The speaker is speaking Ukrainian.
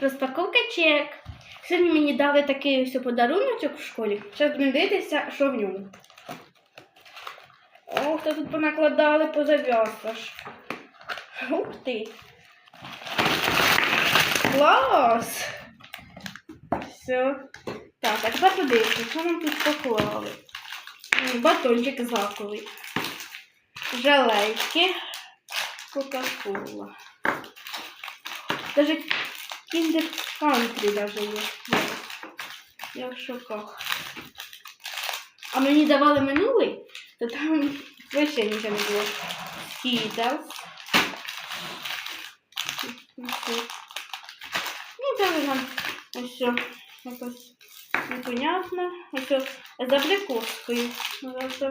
Розпаковка чек. Сьогодні мені дали такий ось подаруночок в школі. Зараз будемо дивитися, що в ньому. Ох, то тут понакладали по зав'язках. Ух ти. Клас! Все. Так, а тепер подивимося, що нам тут поклали. Батончик заковий. Жалейки. Кока-кола. Даже Kinder Country даже є. Я в шоках. А мені давали минулий, то там вообще нічого не було. Skittles. Ну, вже нам ось що, якось непонятно. Ось прикоскою. Ну, ось